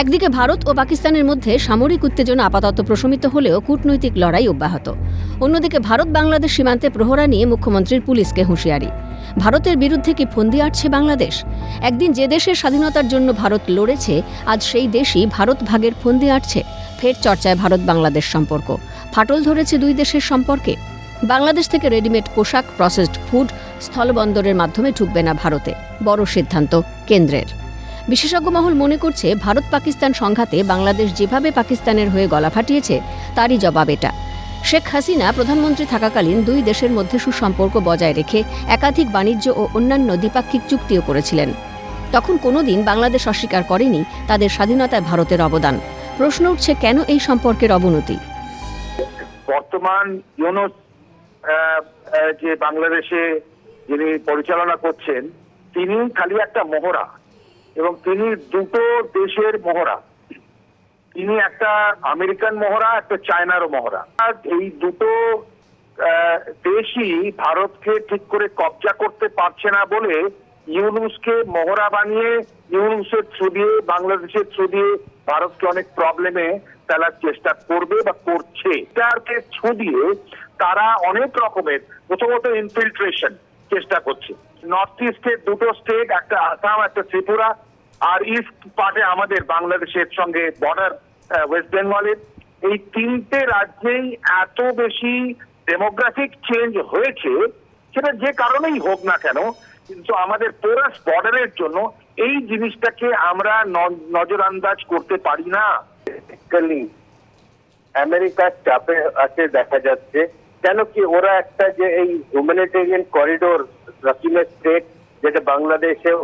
একদিকে ভারত ও পাকিস্তানের মধ্যে সামরিক উত্তেজনা আপাতত প্রশমিত হলেও কূটনৈতিক লড়াই অব্যাহত। অন্যদিকে ভারত বাংলাদেশ সীমান্তে প্রহরা নিয়ে মুখ্যমন্ত্রীর পুলিশকে হুঁশিয়ারি। ভারতের বিরুদ্ধে কি ফন্দি আটছে বাংলাদেশ? একদিন যে দেশের স্বাধীনতার জন্য ভারত লড়েছে, আজ সেই দেশই ভারত ভাগের ফন্দি আটছে। ফের চর্চায় ভারত বাংলাদেশ সম্পর্ক। ফাটল ধরেছে দুই দেশের সম্পর্কে। বাংলাদেশ থেকে রেডিমেড পোশাক, প্রসেসড ফুড, স্থলবন্দরের মাধ্যমে ঢুকবে না ভারতে। বড় সিদ্ধান্ত কেন্দ্রের। বিশেষজ্ঞ মহল মনে করছে ভারত পাকিস্তান সংঘাতে বাংলাদেশ যেভাবে পাকিস্তানের হয়ে গলা ফাটিয়েছে, তারই জবাব এটা। শেখ হাসিনা প্রধানমন্ত্রী থাকাকালীন দুই দেশের মধ্যে সুসম্পর্ক বজায় রেখে একাধিক বাণিজ্য ও অন্যান্য দ্বিপাক্ষিক চুক্তিও করেছিলেন। তখন কোনোদিন বাংলাদেশ অস্বীকার করেনি তাদের স্বাধীনতায় ভারতের অবদান। প্রশ্ন উঠছে কেন এই সম্পর্কের অবনতি? বর্তমান ইউনুস যে বাংলাদেশে যিনি পরিচালনা করছেন তিনি খালি একটা মহড়া এবং তিনি দুটো দেশের মহড়া। তিনি একটা আমেরিকান মহড়া, একটা চায়নারও মহড়া। এই দুটো দেশই ভারতকে ঠিক করে কবজা করতে পারছে না বলে ইউনুসকে মহড়া বানিয়ে, ইউনুসের থ্রু দিয়ে, বাংলাদেশের থ্রু দিয়ে ভারতকে অনেক প্রবলেমে ফেলার চেষ্টা করবে বা করছে। এটাকে থ্রু দিয়ে তারা অনেক রকমের, প্রথমত ইনফিল্ট্রেশন চেষ্টা করছে। নর্থ ইস্টের দুটো স্টেট একটা আসাম একটা ত্রিপুরা, আর ইস্ট পার্টে আমাদের বাংলাদেশের সঙ্গে বর্ডার ওয়েস্ট বেঙ্গলের এই তিনটে রাজ্যেই এত বেশি ডেমোগ্রাফিক চেঞ্জ হয়েছে, সেটা যে কারণেই হোক না কেন, কিন্তু আমাদের পোরাস বর্ডারের জন্য এই জিনিসটাকে আমরা ন- নজরআন্দাজ করতে পারি না। আমেরিকার চাপে আছে, দেখা যাচ্ছে। কেন কি ওরা একটা যে এই হিউম্যানিটেরিয়ান করিডোর রাকিমের স্টেট যেটা বাংলাদেশেও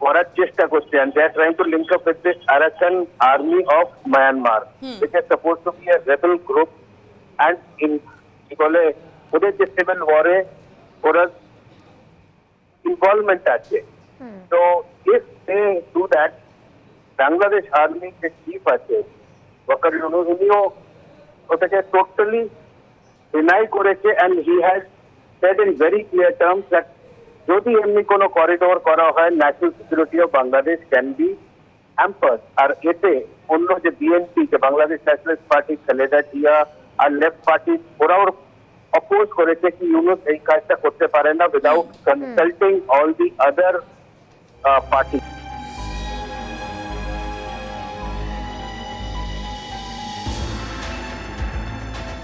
করার চেষ্টা করছে and they are trying to link up with the Arakan army of Myanmar. which is supposed to be a rebel group and in বলে ওদের যে সিভিল ওয়ারে ওরা ইনভলভমেন্ট আছে। তো if they do that Bangladesh army যে chief আছে ওয়াকার ইউনুস উনিও ওটাকে টোটালি ডিনাই করেছে and he has said in very clear terms that যদি এমনি কোনো করিডোর করা হয় national security of Bangladesh can be hampers আর এতে অন্য যে বিএনপি যে বাংলাদেশ ন্যাশনালিস্ট পার্টি খালেদা জিয়া আর লেফট পার্টি ওরাও অপোজ করেছে কি ইউনুস এই কাজটা করতে পারে না without consulting all the other party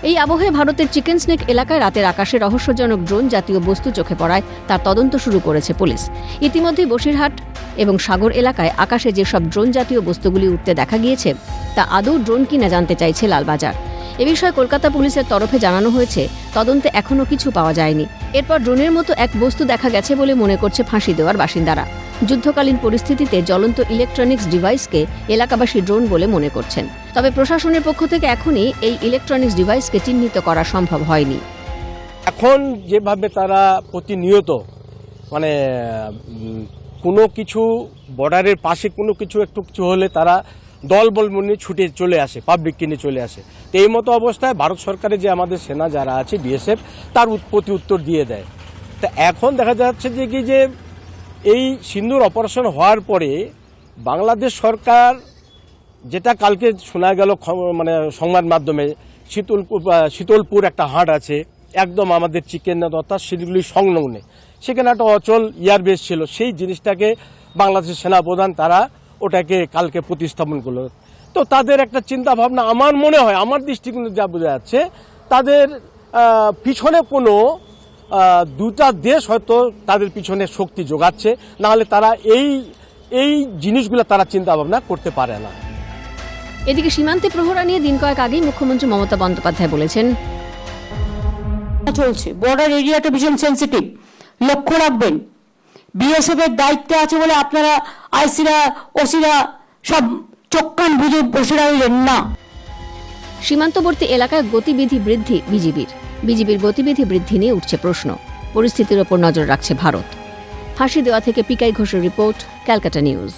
এই আবহে ভারতের চিকেন স্নেক এলাকায় রাতের আকাশে রহস্যজনক ড্রোন জাতীয় বস্তু চোখে পড়ায়, তার তদন্ত শুরু করেছে পুলিশ। ইতিমধ্যে বসিরহাট এবং সাগর এলাকায় আকাশে যেসব ড্রোন জাতীয় বস্তুগুলি উঠতে দেখা গিয়েছে, তা আদৌ ড্রোন কিনা জানতে চাইছে লালবাজার। এ বিষয়ে কলকাতা পুলিশের তরফে জানানো হয়েছে, তদন্তে এখনও কিছু পাওয়া যায়নি। এরপর ড্রোনের মতো এক বস্তু দেখা গেছে বলে মনে করছে ফাঁসি দেওয়ার বাসিন্দারা। যুদ্ধকালীন পরিস্থিতিতে জ্বলন্ত ইলেকট্রনিক্স ডিভাইসকে এলাকাবাসী ড্রোন বলে মনে করছেন। তবে প্রশাসনের পক্ষ থেকে এখনই এই ইলেকট্রনিক্স ডিভাইসকে চিহ্নিত করা সম্ভব হয়নি। এখন যেভাবে তারা প্রতিনিয়ত মানে কোনো কিছু বর্ডারের পাশে কোনো কিছু একটু কিছু হলে তারা দল বল ছুটে চলে আসে পাবলিককে নিয়ে চলে আসে। তো এই মতো অবস্থায় ভারত সরকারের যে আমাদের সেনা যারা আছে বিএসএফ তার প্রতি উত্তর দিয়ে দেয়। তা এখন দেখা যাচ্ছে যে কি যে এই সিন্ধুর অপারেশন হওয়ার পরে বাংলাদেশ সরকার যেটা কালকে শোনা গেল মানে সংবাদ মাধ্যমে শীতলপুর শীতলপুর একটা হাট আছে, একদম আমাদের চিকেন অর্থাৎ শিলিগুড়ি সংলগ্নে। সেখানে একটা অচল এয়ারবেস ছিল। সেই জিনিসটাকে বাংলাদেশের সেনাপ্রধান তারা ওটাকে কালকে প্রতিস্থাপন করল। তো তাদের একটা চিন্তা ভাবনা আমার মনে হয়, আমার দৃষ্টিকোণে যা বোঝা যাচ্ছে, তাদের পিছনে কোনো দুটা দেশ হয়তো তাদের পিছনে শক্তি যোগাচ্ছে নাহলে তারা এই এই জিনিসগুলো তারা চিন্তা ভাবনা করতে পারে না। এদিকে সীমান্তে প্রহরা নিয়ে দিন কয়েক আগেই মুখ্যমন্ত্রী মমতা বন্দ্যোপাধ্যায় বলেছেন। চলছে বর্ডার এরিয়াটা ভীষণ সেন্সিটিভ লক্ষ্য রাখবেন বিএসএফ এর দায়িত্বে আছে বলে আপনারা আইসিরা ওসিরা সব চোখ কান বুঝে বসে রইলেন না। সীমান্তবর্তী এলাকায় গতিবিধি বৃদ্ধি বিজিবির। বিজিবির গতিবিধি বৃদ্ধি নিয়ে উঠছে প্রশ্ন। পরিস্থিতির ওপর নজর রাখছে ভারত। ফাঁসি দেওয়া থেকে পিকাই ঘোষের রিপোর্ট, ক্যালকাটা নিউজ।